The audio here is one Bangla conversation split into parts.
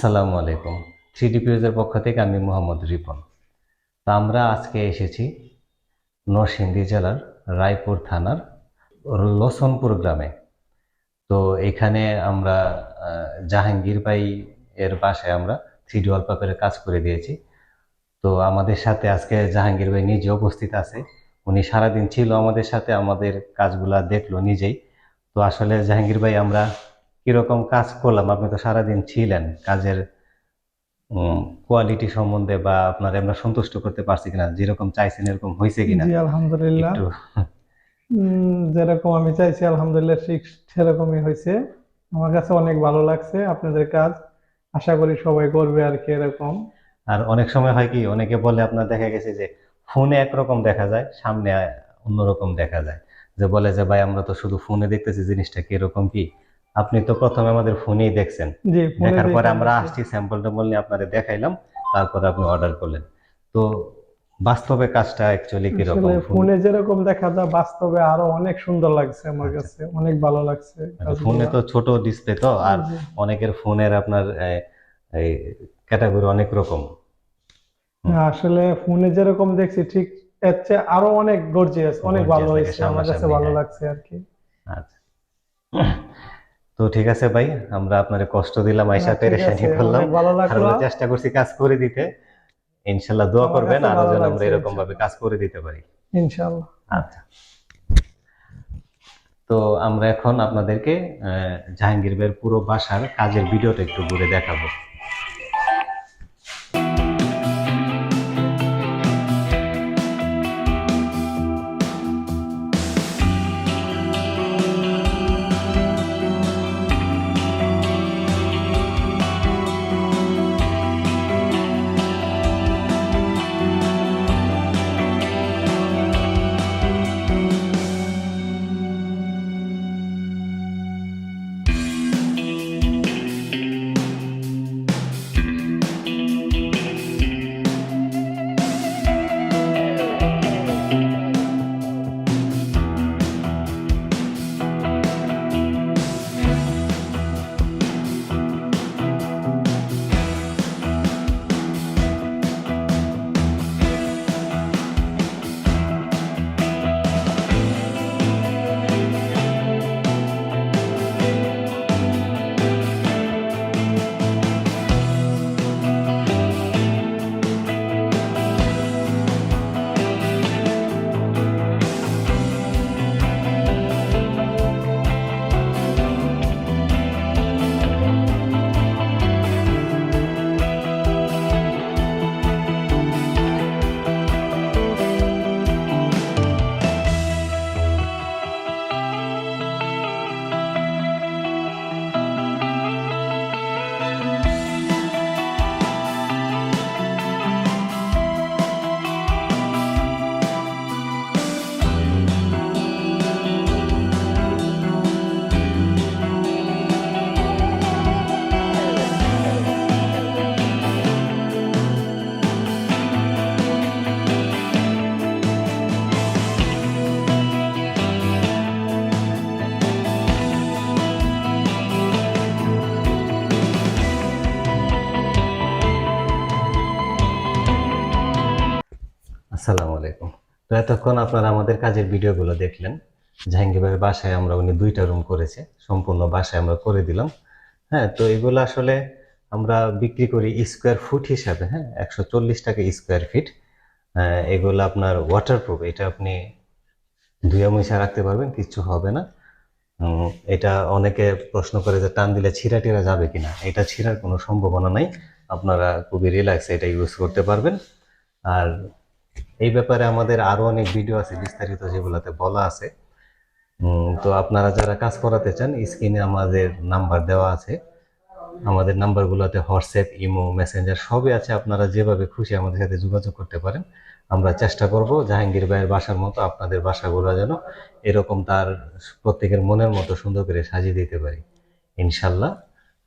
আসসালামু আলাইকুম। থ্রি ডিপিউজের পক্ষ থেকে আমি মোহাম্মদ রিপন। তা আমরা আজকে এসেছি নরসিংদী জেলার রায়পুর থানার লসনপুর গ্রামে। তো এখানে আমরা জাহাঙ্গীর ভাই এর বাসায় আমরা থ্রি ডি ওয়ালপেপারের কাজ করে দিয়েছি। তো আমাদের সাথে আজকে জাহাঙ্গীর ভাই নিজে উপস্থিত আছে। উনি সারাদিন ছিল আমাদের সাথে, আমাদের কাজগুলা দেখল নিজেই। তো আসলে জাহাঙ্গীর ভাই, আমরা কীরকম কাজ করলাম? আপনি তো সারাদিন ছিলেন। কাজের কোয়ালিটি সম্বন্ধে বা আপনার আমরা সন্তুষ্ট করতে পারছি কিনা? যেরকম চাইছেন এরকম হয়েছে কিনা? জি আলহামদুলিল্লাহ। যেরকম আমি চাইছি আলহামদুলিল্লাহ ঠিক সেরকমই হয়েছে। আমার কাছে অনেক ভালো লাগছে আপনাদের কাজ। আশা করি সবাই করবে আর কি এরকম। আর অনেক সময় হয় কি অনেকে বলে আপনার দেখা গেছে যে ফোনে একরকম দেখা যায় সামনে অন্যরকম দেখা যায়। যে বলে যে ভাই আমরা তো শুধু ফোনে দেখতেছি জিনিসটা কীরকম কি? আপনি তো প্রথমে আমাদের ফোনেই দেখছেন। দেখার পরে আমরা আসছি স্যাম্পল ট্যাম্পল নিয়ে আপনাদের দেখাইলাম তারপরে আপনি অর্ডার করলেন। তো বাস্তবে কাজটা অ্যাকচুয়ালি কীরকম? আসলে ফোনে যেরকম দেখা যায় বাস্তবে আরও অনেক সুন্দর লাগছে আমার আচ্ছা। কাছে অনেক ভালো লাগছে ফোনে তো ছোট ডিসপ্লে তো আর অনেকের ফোনের আপনার এই ক্যাটাগরি অনেক রকম। আসলে ফোনে যেরকম দেখছি ঠিক এর চেয়ে আরও অনেক গর্জিয়াস অনেক ভালো হয়েছে আমার কাছে ভালো হ্যাঁ। লাগছে আর কি। আচ্ছা। তো ঠিক আছে ভাই আমরা আপনার কষ্ট দিলাম ঠিক পেরেশানি করলাম। আমরা চেষ্টা করছি কাজ করে দিতে। ইনশাল্লাহ দোয়া করবেন আর যেন আমরা এরকম ভাবে কাজ করে দিতে পারি। ইনশাআল্লাহ আচ্ছা। তো আমরা এখন আপনাদেরকে আহ, জাহাঙ্গীর ভাইয়ের পুরো বাসার কাজের ভিডিওটা একটু ঘুরে দেখাবো। আসসালামু আলাইকুম। তো এতক্ষণ আপনারা আমাদের কাজের ভিডিওগুলো দেখলেন। জাহাঙ্গীর ভাইয়ের বাসায় আমরা উনি দুইটা রুম করেছে। সম্পূর্ণ বাসায় আমরা করে দিলাম। হ্যাঁ তো এগুলো আসলে আমরা বিক্রি করি স্কোয়ার ফুট হিসাবে হ্যাঁ একশো চল্লিশ টাকা স্কোয়ার ফিট এগুলো আপনার ওয়াটারপ্রুফ এটা আপনি ধুয়ে মুছা রাখতে পারবেন, কিচ্ছু হবে না। এটা অনেকে প্রশ্ন করে যে টান দিলে ছিঁড়া টিরা যাবে কিনা? এটা ছিঁড়ার কোনো সম্ভাবনা নাই। আপনারা খুবই রিল্যাক্স এটা ইউজ করতে পারবেন। আর এই ব্যাপারে আমাদের আরও অনেক ভিডিও আছে, বিস্তারিত যেগুলোতে বলা আছে। তো আপনারা যারা কাজ করাতে চান স্ক্রিনে আমাদের নাম্বার দেওয়া আছে। আমাদের নাম্বারগুলোতে হোয়াটসঅ্যাপ ইমো মেসেঞ্জার সবই আছে। আপনারা যেভাবে খুশি আমাদের সাথে যোগাযোগ করতে পারেন। আমরা চেষ্টা করব জাহাঙ্গীর ভাইয়ের বাসার মতো আপনাদের বাসাগুলো যেন এরকম তার প্রত্যেকের মনের মতো সুন্দর করে সাজিয়ে দিতে পারি। ইনশাল্লাহ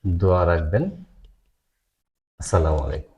দোয়া রাখবেন। আসসালামু আলাইকুম।